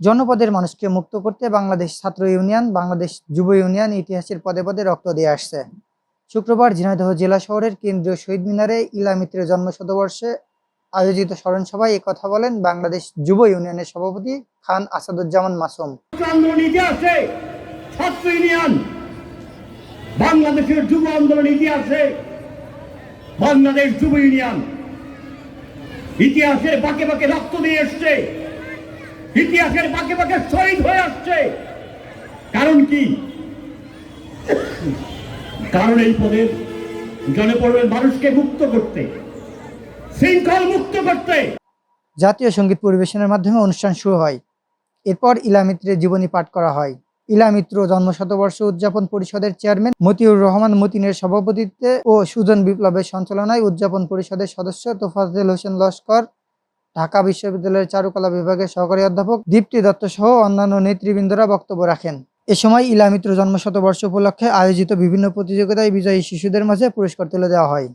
জনপদের মানুষকে মুক্ত করতে বাংলাদেশ ছাত্র ইউনিয়ন, বাংলাদেশ যুব ইউনিয়ন ইতিহাসের পদে পদে রক্ত দিয়ে আসছে। শুক্রবার ঝিনাইদহ জেলা শহরের কেন্দ্রীয় শহীদ মিনারে ইলা মিত্রের জন্ম শতবর্ষে আয়োজিত স্মরণ সভায় কথা বলেন বাংলাদেশ যুব ইউনিয়নের সভাপতি খান আসাদুজ্জামান মাসুম। ইতিহাসে বাংলাদেশের যুব আন্দোলন ইতিহাসে বাংলাদেশ যুব ইউনিয়ন। ইতিহাসের বাকে বাকে রক্ত দিয়ে এসছে। ইতিহাসের বাকে বাকে শহীদ হয়ে আসছে। কারণ কি? কারণ এই পদের জনপর্বের মানুষকে মুক্ত করতে, শৃঙ্খল মুক্ত করতে। জাতীয় সংগীত পরিবেশনের মাধ্যমে অনুষ্ঠান শুরু হয়। এরপর ইলা মিত্রের জীবনী পাঠ করা হয়। ইলা মিত্র জন্ম শতবর্ষ উদযাপন পরিষদের চেয়ারম্যান মতিউর রহমান মতিনের সভাপতিত্বে ও সুজন বিপ্লবের সঞ্চালনায় উদযাপন পরিষদের সদস্য তোফাজ্জল হোসেন লস্কর ঢাকা বিশ্ববিদ্যালয়ের চারুকলা বিভাগের সহকারী অধ্যাপক দীপ্তি দত্ত সহ অন্যান্য নেতৃবৃন্দরা বক্তব্য রাখেন। এ সময় ইলা মিত্র জন্ম শতবর্ষ উপলক্ষে আয়োজিত বিভিন্ন প্রতিযোগিতায় বিজয়ী শিশুদের মাঝে পুরস্কার তুলে দেওয়া হয়।